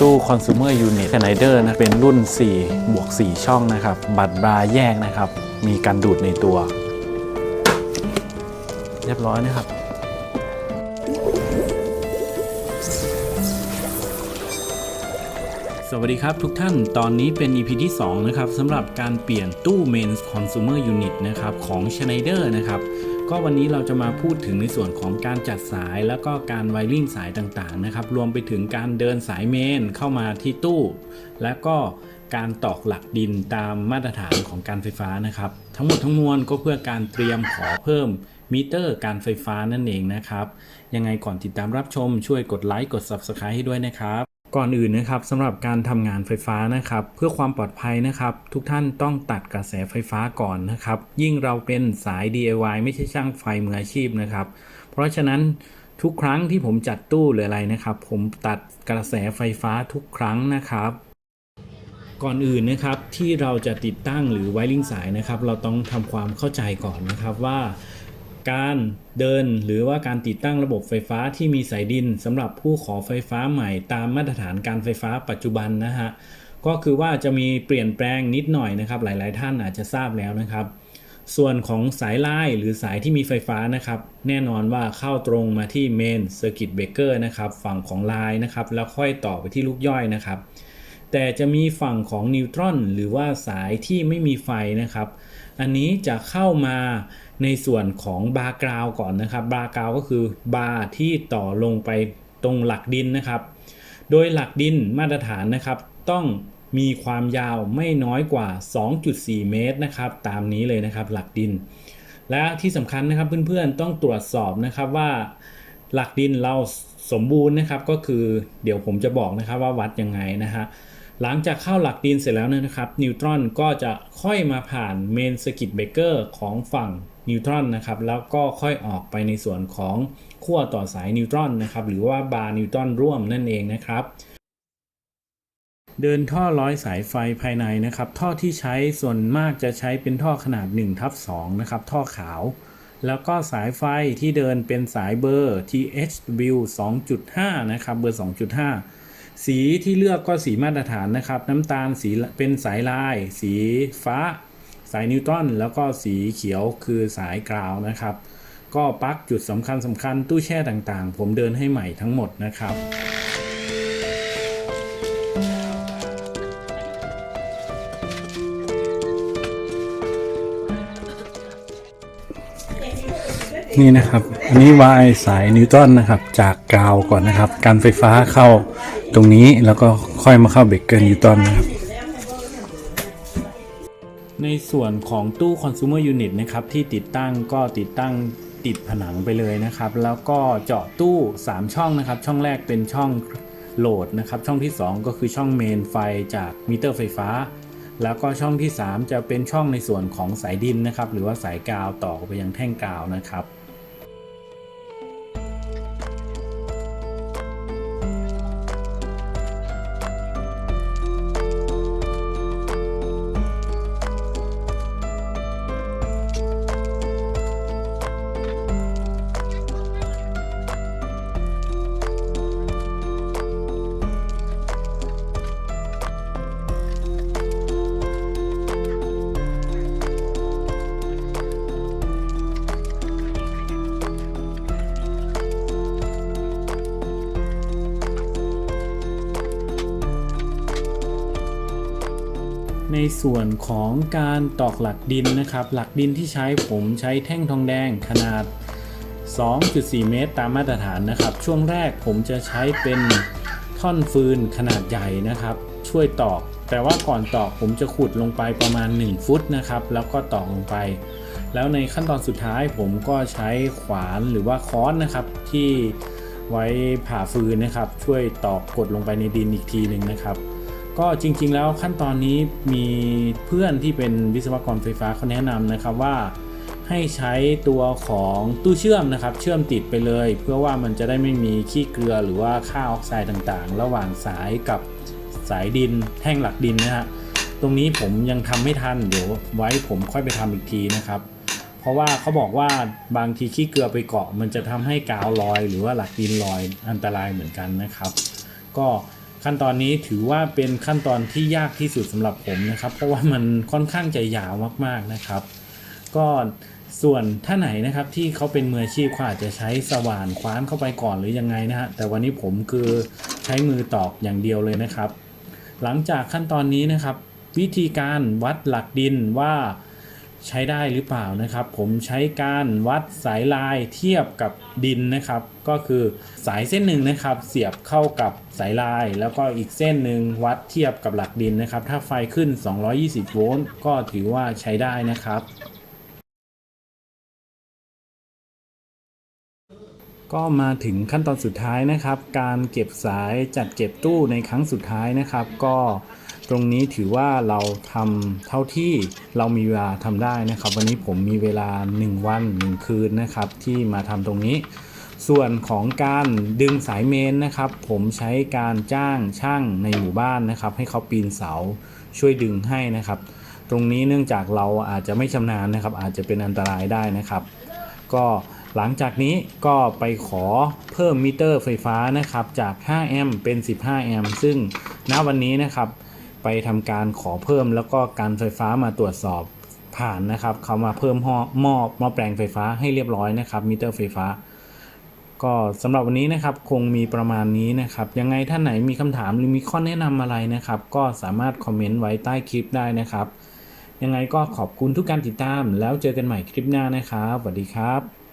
ตู้ consumer unit Schneider นะเป็นรุ่น 4 บวก 4 ช่องนะครับ บัตรบร์แยกนะครับ มีการดูดในตัว เรียบร้อยนะครับ สวัสดีครับทุกท่านตอนนี้เป็น EP ที่ 2 นะครับสำหรับการเปลี่ยนตู้ Main Consumer Unit นะครับ ของ Schneider นะครับ ก็วันนี้เราจะมาพูดถึงในส่วนของการจัดสายแล้วก็การไวริ่งสายต่างๆนะครับ รวมไปถึงการเดินสายเมนเข้ามาที่ตู้ และก็การตอกหลักดินตามมาตรฐานของการไฟฟ้านะครับ ทั้งหมดทั้งมวลก็เพื่อการเตรียมขอเพิ่มมิเตอร์การไฟฟ้านั่นเองนะครับ ยังไงก่อนติดตามรับชมช่วยกดไลค์กด Subscribe ให้ด้วยนะครับ ก่อนอื่นนะครับสำหรับการทำงานไฟฟ้านะครับ เพื่อความปลอดภัยนะครับ ทุกท่านต้องตัดกระแสไฟฟ้าก่อนนะครับ ยิ่งเราเป็นสาย DIY ไม่ใช่ช่างไฟมืออาชีพนะครับ เพราะฉะนั้นทุกครั้งที่ผมจัดตู้หรืออะไรนะครับ ผมตัดกระแสไฟฟ้าทุกครั้งนะครับ ก่อนอื่นนะครับที่เราจะติดตั้งหรือไวริ่งสายนะครับ เราต้องทำความเข้าใจก่อนนะครับว่า การเดินหรือว่าการติดตั้งระบบไฟฟ้าที่มีสายดินสำหรับผู้ขอไฟฟ้าใหม่ตามมาตรฐานการไฟฟ้าปัจจุบันนะฮะก็คือว่าจะมีเปลี่ยนแปลงนิดหน่อยนะครับ หลาย ๆ ท่านอาจจะทราบแล้วนะครับ ส่วนของสายลายหรือสายที่มีไฟฟ้านะครับ แน่นอนว่าเข้าตรงมาที่เมนเซอร์กิตเบเกอร์นะครับฝั่งของลายนะครับแล้วค่อยต่อไปที่ลูกย่อยนะครับ แต่จะมีฝั่งของนิวตรอนหรือว่าสายที่ไม่มีไฟนะครับ อันนี้จะเข้ามา ในส่วนของบาร์กราวก่อนนะครับบาร์กราวก็คือบาร์ที่ต่อลงไปตรงหลักดินนะครับ โดยหลักดินมาตรฐานนะครับ ต้องมีความยาวไม่น้อยกว่า 2.4 เมตรนะครับ ตามนี้เลยนะครับหลักดิน และที่สำคัญนะครับเพื่อนๆต้องตรวจสอบนะครับว่า หลักดินเราสมบูรณ์นะครับก็คือเดี๋ยวผมจะบอกนะครับว่าวัดยังไงนะฮะ หลังจากเข้าหลักดินเสร็จแล้วเนยนะครับนิวตรอนก็จะค่อยมาผ่านเมนสกิตเบเกอร์ของฝั่งนิวตรอนนะครับแล้วก็ค่อยออกไปในส่วนของขั้วต่อสายนิวตรอนนะครับหรือว่าบาร์นิวตรอนร่วมนั่นเองนะครับเดินท่อร้อยสายไฟภายในนะครับ ท่อที่ใช้ส่วนมากจะใช้เป็นท่อขนาด1ทับ2นะครับ ท่อขาว แล้วก็สายไฟที่เดินเป็นสายเบอร์ THW 2.5 นะครับ เบอร์ 2.5 สีที่เลือกก็สีมาตรฐานนะครับ น้ำตาลสีเป็นสายลาย สีฟ้า สายนิวตันแล้วก็สีเขียวคือสายกราวนะครับ ก็ปลั๊กจุดสำคัญสำคัญตู้แช่ต่างๆ ผมเดินให้ใหม่ทั้งหมดนะครับ นี่นะครับ อันนี้วายสายนิวตันนะครับ จากกาวก่อนนะครับ การไฟฟ้าเข้าตรงนี้แล้วก็ค่อยมาเข้าเบรกเกอร์นิวตันนะครับ ในส่วนของตู้ consumer unit นะครับ ที่ติดตั้งก็ติดตั้งติดผนังไปเลยนะครับ แล้วก็เจาะตู้ 3 ช่องนะครับ ช่องแรกเป็นช่องโหลดนะครับ ช่องที่ 2 ก็คือช่องเมนไฟจากมิเตอร์ไฟฟ้า แล้วก็ช่องที่ 3 จะเป็นช่องในส่วนของสายดินนะครับ หรือว่าสายกาวต่อไปยังแท่งกาวนะครับ ในส่วนของการตอกหลักดินนะครับ หลักดินที่ใช้ผมใช้แท่งทองแดงขนาด 2.4 เมตรตามมาตรฐานนะครับ ช่วงแรกผมจะใช้เป็นท่อนฟืนขนาดใหญ่นะครับ ช่วยตอก แต่ว่าก่อนตอกผมจะขุดลงไปประมาณ 1 ฟุตนะครับ แล้วก็ตอกลงไป แล้วในขั้นตอนสุดท้ายผมก็ใช้ขวานหรือว่าค้อนนะครับที่ไว้ผ่าฟืนนะครับ ช่วยตอกกดลงไปในดินอีกทีหนึ่งนะครับ ก็จริงๆแล้วขั้นตอนนี้มีเพื่อนที่เป็นวิศวกรไฟฟ้าเขาแนะนำนะครับว่าให้ใช้ตัวของตู้เชื่อมนะครับ เชื่อมติดไปเลย เพื่อว่ามันจะได้ไม่มีขี้เกลือหรือว่าค่าออกไซด์ต่างๆ ระหว่างสายกับสายดินแท่งหลักดินนะฮะตรงนี้ผมยังทำไม่ทันเดี๋ยวไว้ผมค่อยไปทำอีกทีนะครับ เพราะว่าเขาบอกว่าบางทีขี้เกลือไปเกาะ มันจะทำให้กาวลอย หรือว่าหลักดินลอยอันตรายเหมือนกันนะครับ ก็ ขั้นตอนนี้ถือว่าเป็นขั้นตอนที่ยากที่สุดสำหรับผมนะครับ เพราะว่ามันค่อนข้างจะยาวมากๆนะครับ ก็ส่วนท่าไหนนะครับที่เขาเป็นมืออาชีพเขาอาจจะใช้สว่านคว้านเข้าไปก่อนหรือยังไงนะฮะแต่วันนี้ผมคือใช้มือตอกอย่างเดียวเลยนะครับ หลังจากขั้นตอนนี้นะครับ วิธีการวัดหลักดินว่า ใช้ได้หรือเปล่านะครับ ผมใช้การวัดสายลายเทียบกับดินนะครับ ก็คือสายเส้นหนึ่งนะครับ เสียบเข้ากับสายลาย แล้วก็อีกเส้นหนึ่งวัดเทียบกับหลักดินนะครับ ถ้าไฟขึ้น 220 โวลต์ก็ถือว่าใช้ได้นะครับก็มาถึงขั้นตอนสุดท้ายนะครับ การเก็บสายจัดเก็บตู้ในครั้งสุดท้ายนะครับ ก็ ตรงนี้ถือว่าเราทำเท่าที่เรามีเวลาทำได้นะครับ วันนี้ผมมีเวลา 1 วัน 1 คืนนะครับ ที่มาทำตรงนี้ ส่วนของการดึงสายเมนนะครับ ผมใช้การจ้างช่างในหมู่บ้านนะครับ ให้เขาปีนเสาช่วยดึงให้นะครับ ตรงนี้เนื่องจากเราอาจจะไม่ชำนาญนะครับ อาจจะเป็นอันตรายได้นะครับ ก็หลังจากนี้ก็ไปขอเพิ่มมิเตอร์ไฟฟ้านะครับจาก 5 แอมป์เป็น 15 แอมป์ซึ่งณวันนี้นะครับ ไปทำการขอเพิ่ม แล้วก็การไฟฟ้ามาตรวจสอบผ่านนะครับเขามาเพิ่มหม้อหม้อหม้อแปลงไฟฟ้าให้เรียบร้อยนะครับมิเตอร์ไฟฟ้า ก็สำหรับวันนี้นะครับคงมีประมาณนี้นะครับ ยังไงท่านไหนมีคำถามหรือมีข้อแนะนำอะไรนะครับ ก็สามารถคอมเมนต์ไว้ใต้คลิปได้นะครับ ยังไงก็ขอบคุณทุกการติดตาม แล้วเจอกันใหม่คลิปหน้านะครับสวัสดีครับ